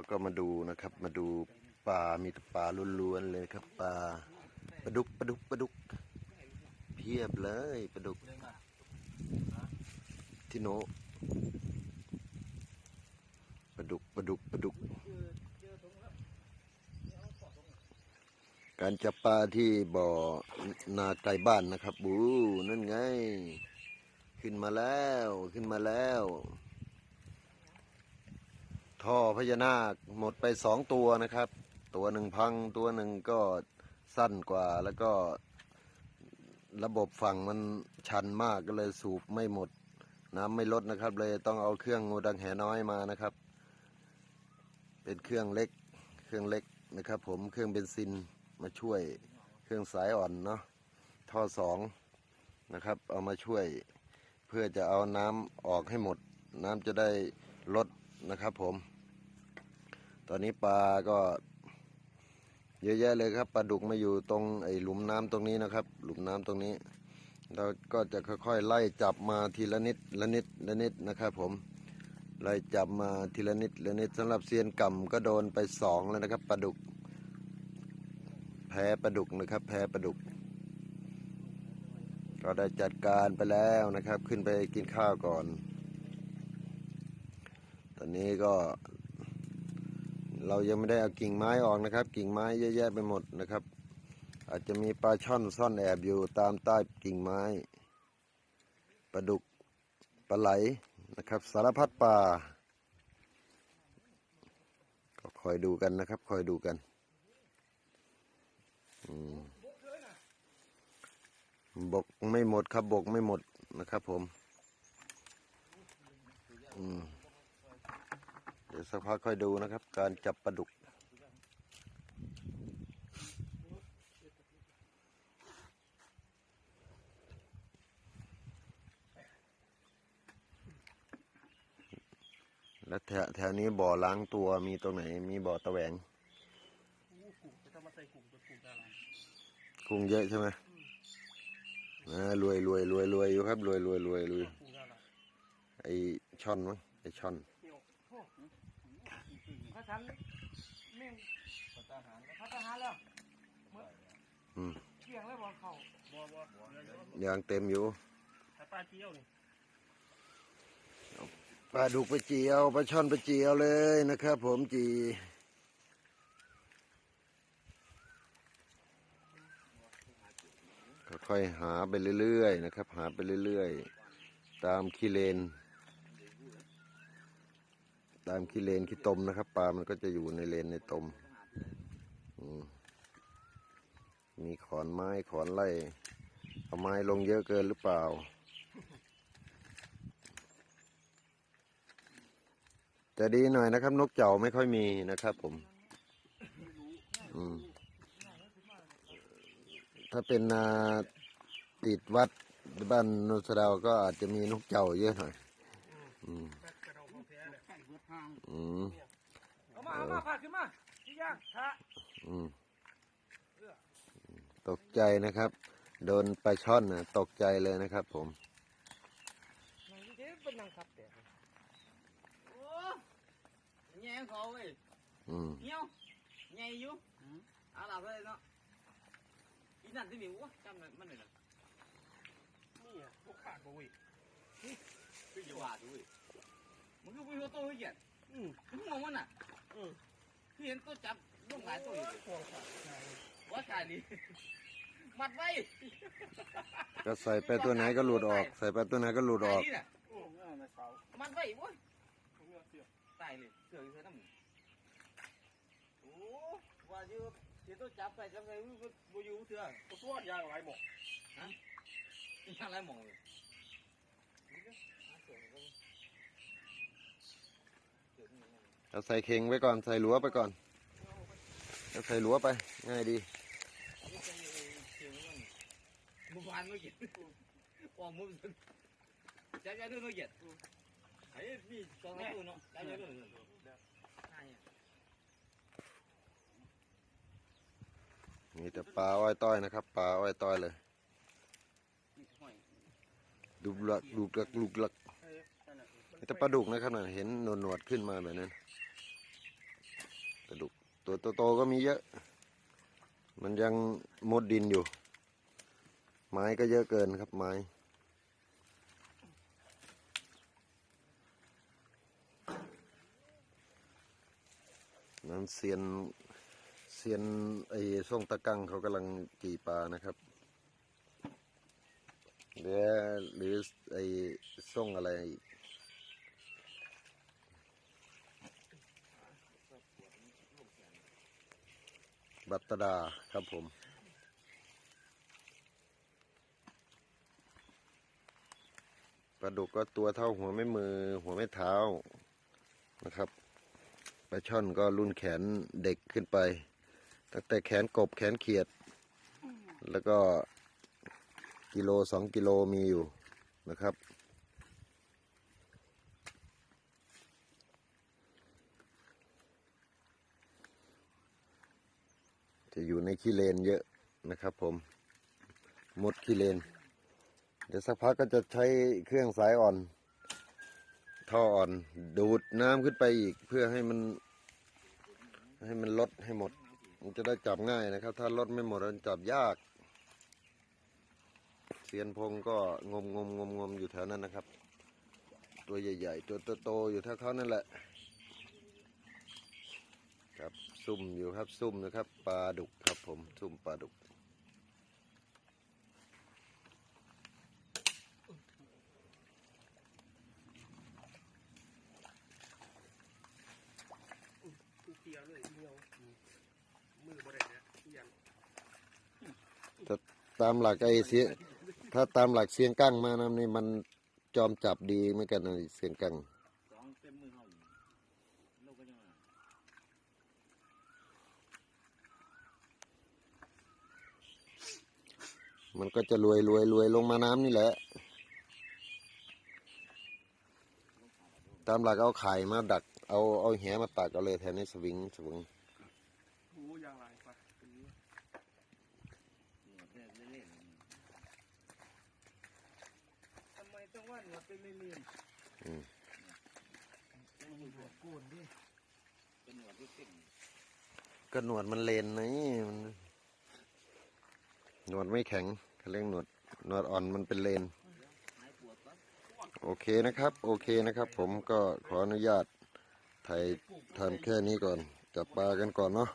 เราก็มาดูนะครับ มาดูปลา มีแต่ปลาล้วนๆเลยครับปลาปลาดุกปลาดุกปลาดุก เพียบเลยปลาดุก ที่โนปลาดุกปลาดุกปลาดุก การจับปลาที่บ่อนาไกลบ้านนะครับบูนั่นไง ขึ้นมาแล้วขึ้นมาแล้ว ท่อพญานาคหมดไปสองตัวนะครับ ตัวหนึ่งพังตัวหนึ่งก็สั้นกว่าแล้วก็ระบบฝั่งมันชันมากก็เลยสูบไม่หมด น้ำไม่ลดนะครับ เลยต้องเอาเครื่องงูดังแหน้อยมานะครับ เป็นเครื่องเล็กเครื่องเล็กนะครับ ผมเครื่องเบนซินมาช่วยเครื่องสายอ่อนเนาะท่อสองนะครับ เอามาช่วย เพื่อจะเอาน้ำออกให้หมด น้ำจะได้ลด นะครับผม ตอนนี้ปลาก็เยอะแยะเลยครับปลาดุกมาอยู่ตรงไอ้หลุมน้ำตรงนี้นะครับ หลุมน้ำตรงนี้ เราก็จะค่อยๆ ไล่จับมาทีละนิดละนิดละนิดนะครับผมไล่จับมาทีละนิดละนิดสำหรับเซียนก่ำก็โดนไปสองแล้วนะครับปลาดุก แพ้ปลาดุกนะครับ แพ้ปลาดุกก็ได้จัดการไปแล้วนะครับ ขึ้นไปกินข้าวก่อน ตอนนี้ก็ เรายังไม่ได้เอากิ่งไม้ออกนะครับ กิ่งไม้เยอะแยะไปหมดนะครับ อาจจะมีปลาช่อนซ่อนแอบอยู่ตามใต้กิ่งไม้ปลาดุกปลาไหลนะครับ สารพัดปลาก็คอยดูกันนะครับ คอยดูกันบกไม่หมดครับบกไม่หมดนะครับผม อืม ดี๋ยวสักพักค่อยดูนะครับ การจับปลาดุก แล้วแถวแถวนี้บ่อล้างตัวมีตรงไหน มีบ่อตะแหวงกุ้งเยอะใช่ไหมอ่ารวยรวยรวยรวยอยู่ครับรวยรวยรวยรวยไอช่อนมั้งไอช่อน พระทันแม่งพระทหารพระทหารแล้วเมื่ออืมเที่ยงแล้วบอกเขาบ่บ่บ่ยางเต็มอยู่แต่ปลาเจียวนี่ปลาดุกไปจีเอาปลาช่อนไปจีเอาเลยนะครับ ผมจีค่อยๆหาไปเรื่อยๆนะครับ หาไปเรื่อยๆ ตามขี้เลน ตามขี้เลนขี้ตมนะครับ ปลามันก็จะอยู่ในเลนในตมมีขอนไม้ขอนไล่เอาไม้ลงเยอะเกินหรือเปล่าจะดีหน่อยนะครับ นกเจ่าไม่ค่อยมีนะครับ ผมถ้าเป็นนาติดวัดบ้านโนนสดาวก็อาจจะมีนกเจ่าเยอะหน่อย อืม แบกกระด องของแท้เนี่ยอืมเอามาเอามาพาขึ้นมาที่ย่างทะอืมตกใจนะครับ โดนปลาช่อนนะตกใจเลยนะครับ ผมนางที่เจ๊เป็นนางขับแต่โอ้แง่เขาเว้ยอืมเงี้ยวแง่อยู่เอาล่ะไปเลยเนาะอีนั่นที่มีวะจำมันเลยนะนี่อะพวกขาดบ่เว้ยคืออย่าว่าดูเว้ย มันก็วิ่งโตให้เหยียดอืมคือมองมันน่ะอืมคือเห็นตัวจับลูกหลายตัวอยู่ห่วงขาดว่าขายดีมัดไว้ก็ใส่ไปตัวไหนก็หลุดออก ใส่ไปตัวไหนก็หลุดอขายอกดีน่ะโอ้เงาในเสามัดไว้เว้ยเงาเสียตายเลยเสืออยู่ใส่น้ำโอ้ว่าอยู่เห็นตัวจับไปจับไปวิ่งบ่อยู่เสือตัวตัวยางหลายหมกอีทางไรมองเลย เอาใส่เข่งไว้ก่อนใส่หลัวไปก่อนเอาใส่หลัวไป ง่ายดีเมื่อวานเมื่อกี้ออกมือจับยาด้วยเมื่อกี้ไอ้พี่สองตัวเนาะจับยาด้วยใช่มีแต่ปลาอ้อยต้อยนะครับปลาอ้อยต้อยเลยดูลักดูลักลูกลักเออนั่นน่ะมีแต่ปลาดุกนะครับน่ะเห็นหนวดหนวดๆขึ้นมาแบบนั้น ตัวโตๆก็มีเยอะ มันยังมดดินอยู่ ไม้ก็เยอะเกินครับไม้ นั้นเซียนเซียนไอ้ส่งตะกังเขากำลังจีปลานะครับหรือหรือไอ้ส่งอะไร บัตดาครับผม ปลาดุกก็ตัวเท่าหัวไม่มือ หัวไม่เท้านะครับปลาช่อนก็รุ่นแขนเด็กขึ้นไป ตั้งแต่แขนกบแขนเขียด แล้วก็กิโลสองกิโลมีอยู่นะครับ จะอยู่ในขี้เลนเยอะนะครับ ผมมดขี้เลน เดี๋ยวสักพักก็จะใช้เครื่องสายอ่อน ท่ออ่อน ดูดน้ำขึ้นไปอีกเพื่อให้มัน ให้มันลดให้หมด มันจะได้จับง่ายนะครับ ถ้าลดไม่หมดมันจับยากเซียนพงก็งมงมงมงมอยู่แถวนั้นนะครับ ตัวใหญ่ ๆ ตัวโตๆอยู่เท่าเขานั่นแหละครับ ซุ่มอยู่ครับซุ่มนะครับปลาดุกครับผมซุ่มปลาดุก เปียเลยเดียวมือบริเวณเนี่ยยันตามหลักไอ้เสียถ้าตามหลักเสียงกั้งมานะนี่มันจอมจับดีเหมือนกันนะเสียงกั้งเต็มมือเขาลูกก็ยังมา มันก็จะรวยรวยรวยลงมาน้ำนี่แหละ ตามหลักเอาไข่มาดัก เอาเอาแหมาตักเอาเลยแทนในสวิงสวิงหูยางไรปะทำไมต้องว่าหนวดเป็นไม่มีอืมกูนดิเป็นหนวดที่ติ่งก็หนวดมันเลนนะมันหนวดไม่แข็ง เขาเรียกหนวดหนวดอ่อนมันเป็นเลน โอเคนะครับ โอเคนะครับ ผมก็ขออนุญาตไทยทำแค่นี้ก่อน จับปลากันก่อนเนาะ